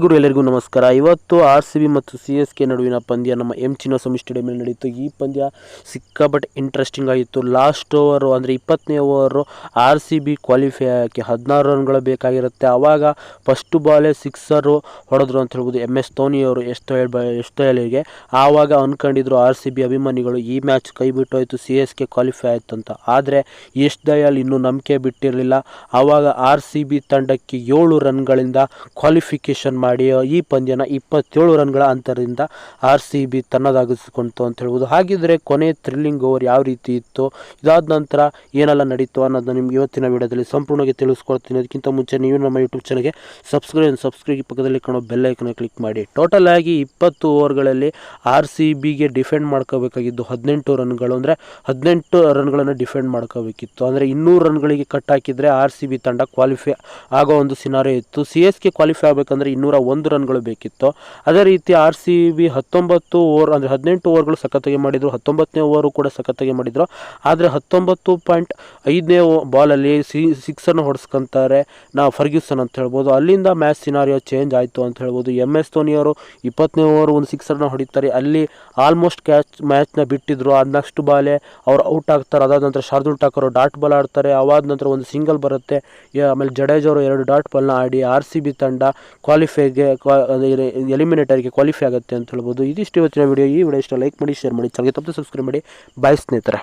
Hi ಎಲ್ಲರಿಗೂ ನಮಸ್ಕಾರ. ಇವತ್ತು ಆರ್ ಸಿ ಬಿ ಮತ್ತು ಸಿ ಎಸ್ ಕೆ ನಡುವಿನ ಪಂದ್ಯ ನಮ್ಮ ಎಂ ಚಿನ್ನಸ್ವಾಮಿ ಸ್ಟೇಡಿಯಂನಲ್ಲಿ ನಡೆಯಿತು ಈ ಪಂದ್ಯ ಸಿಕ್ಕಾಪಟ್ಟೆ ಇಂಟ್ರೆಸ್ಟಿಂಗ್ ಆಗಿತ್ತು. ಲಾಸ್ಟ್ ಓವರು ಅಂದರೆ ಇಪ್ಪತ್ತನೇ over R C B qualify ಆಗಕ್ಕೆ ಹದಿನಾರು ರನ್ಗಳು ಬೇಕಾಗಿರುತ್ತೆ. ಆವಾಗ ಫಸ್ಟ್ ಬಾಲೇ ಸಿಕ್ಸರು ಹೊಡೆದ್ರು ಅಂತ ಹೇಳ್ಬೋದು. ಎಂ ಎಸ್ ಧೋನಿಯವರು ಎಷ್ಟು ಹೇಳ್ಬ, ಎಷ್ಟು ಹೇಳಿಗೆ ಆವಾಗ ಅಂದ್ಕೊಂಡಿದ್ರು ಆರ್ ಸಿ ಬಿ ಅಭಿಮಾನಿಗಳು ಈ ಮ್ಯಾಚ್ ಕೈ ಬಿಟ್ಟೋಯ್ತು ಸಿ ಎಸ್ ಕೆ ಕ್ವಾಲಿಫೈ ಆಯ್ತು ಅಂತ. ಆದರೆ ಎಷ್ಟು ದಯಾಲ್ ಇನ್ನೂ ನಂಬಿಕೆ ಬಿಟ್ಟಿರಲಿಲ್ಲ. ಆವಾಗ ಆರ್ ಸಿ ಬಿ ತಂಡಕ್ಕೆ ಏಳು ರನ್ಗಳಿಂದ ಕ್ವಾಲಿಫಿಕೇಷನ್ ಮಾಡಿ ಈ ಪಂದ್ಯನ ಇಪ್ಪತ್ತೇಳು ರನ್ಗಳ ಅಂತರದಿಂದ ಆರ್ ಸಿ ಬಿ ತನ್ನದಾಗಿಸ್ಕೊಂತು ಅಂತ ಹೇಳ್ಬೋದು. ಹಾಗಿದ್ರೆ ಕೊನೆ ಥ್ರಿಲ್ಲಿಂಗ್ ಓವರ್ ಯಾವ ರೀತಿ ಇತ್ತು, ಇದಾದ ನಂತರ ಏನೆಲ್ಲ ನಡೀತು ಅನ್ನೋದನ್ನ ನಿಮ್ಗೆ ಇವತ್ತಿನ ವಿಡಿಯೋದಲ್ಲಿ ಸಂಪೂರ್ಣವಾಗಿ ತಿಳಿಸ್ಕೊಡ್ತೀನಿ. ಅದಕ್ಕಿಂತ ಮುಂಚೆ ನೀವು ನಮ್ಮ ಯೂಟ್ಯೂಬ್ ಚಾನಲ್ಗೆ ಸಬ್ಸ್ಕ್ರೈಬ್ ಸಬ್ಸ್ಕ್ರೈಬ್ ಪಕ್ಕದಲ್ಲಿ ಕಾಣೋ ಬೆಲ್ ಐಕನ್ ಕ್ಲಿಕ್ ಮಾಡಿ. ಟೋಟಲ್ ಆಗಿ ಇಪ್ಪತ್ತು ಓವರ್ಗಳಲ್ಲಿ ಆರ್ ಸಿ ಬಿಗೆ ಡಿಫೆಂಡ್ ಮಾಡ್ಕೋಬೇಕಾಗಿದ್ದು ಹದಿನೆಂಟು ರನ್ಗಳು ಅಂದರೆ ಹದಿನೆಂಟು ರನ್ಗಳನ್ನು ಡಿಫೆಂಡ್ ಮಾಡ್ಕೋಬೇಕಿತ್ತು. ಅಂದರೆ ಇನ್ನೂರು ರನ್ಗಳಿಗೆ ಕಟ್ ಹಾಕಿದರೆ ಆರ್ ಸಿ ಬಿ ತಂಡ ಕ್ವಾಲಿಫೈ ಆಗೋ ಒಂದು ಸಿನಾರಿ ಇತ್ತು. ಸಿ ಎಸ್ ಕೆ ಕ್ವಾಲಿಫೈ ಆಗಬೇಕಂದ್ರೆ ಇನ್ನೂರ ಒಂದು ರನ್ಗಳು ಬೇಕಿತ್ತು, ಅದೇ ರೀತಿ ಆರ್ ಸಿ ಬಿ ಹತ್ತೊಂಬತ್ತು ಓವರ್, ಅಂದರೆ ಹದಿನೆಂಟು ಓವರ್ಗಳು ಸಖತ್ತಾಗಿ ಮಾಡಿದರು, ಹತ್ತೊಂಬತ್ತನೇ ಓವರು ಕೂಡ ಸಖತ್ತಾಗಿ ಮಾಡಿದರು, ಆದರೆ ಹತ್ತೊಂಬತ್ತು ಪಾಯಿಂಟ್ ಐದನೇ ಬಾಲಲ್ಲಿ ಸಿ ಸಿಕ್ಸನ್ನು ಹೊಡೆಸ್ಕೊಂತಾರೆ ನಾವು ಫರ್ಗ್ಯೂಸನ್ ಅಂತ ಹೇಳ್ಬೋದು. ಅಲ್ಲಿಂದ ಮ್ಯಾಚ್ ಸಿನಾರಿಯೋ ಚೇಂಜ್ ಆಯಿತು ಅಂತ ಹೇಳ್ಬೋದು. ಎಂ ಎಸ್ ಧೋನಿಯವರು ಇಪ್ಪತ್ತನೇ ಓವರ್ ಒಂದು ಸಿಕ್ಸರ್ನ ಹೊಡಿತಾರೆ. ಅಲ್ಲಿ ಆಲ್ಮೋಸ್ಟ್ ಕ್ಯಾಚ್ ಮ್ಯಾಚ್ನ ಬಿಟ್ಟಿದ್ರು. ಅದು ನೆಕ್ಸ್ಟ್ ಬಾಲೆ ಅವ್ರು ಔಟ್ ಆಗ್ತಾರೆ. ಅದಾದ ನಂತರ ಶಾರ್ದುಲ್ ಠಾಕೂರ್ ಡಾಟ್ ಬಾಲ್ ಆಡ್ತಾರೆ. ಅವಾದ ನಂತರ ಒಂದು ಸಿಂಗಲ್ ಬರುತ್ತೆ. ಆಮೇಲೆ ಜಡೇಜ್ ಅವರು ಎರಡು ಡಾಟ್ ಬಾಲ್ನ ಆಡಿ ಆರ್ ಸಿ ಬಿ ತಂಡ ಕ್ವಾಲಿಫೈಗೆ ಎಲಿಮಿನೇಟರ್ಗೆ ಕ್ವಾಲಿಫೈ ಆಗುತ್ತೆ ಅಂತ ಹೇಳ್ಬೋದು. ಇದಿಷ್ಟು ಇವತ್ತಿನ ವಿಡಿಯೋ ಈ ವಿಡಿಯೋ ಇಷ್ಟ ಲೈಕ್ ಮಾಡಿ ಶೇರ್ ಮಾಡಿ. ಚಾನಲ್ಗೆ ತಪ್ಪದೆ ಸಬ್ಸ್ಕ್ರೈಬ್ ಮಾಡಿ. ಬಾಯ್ ಸ್ನೇಹಿತರೆ.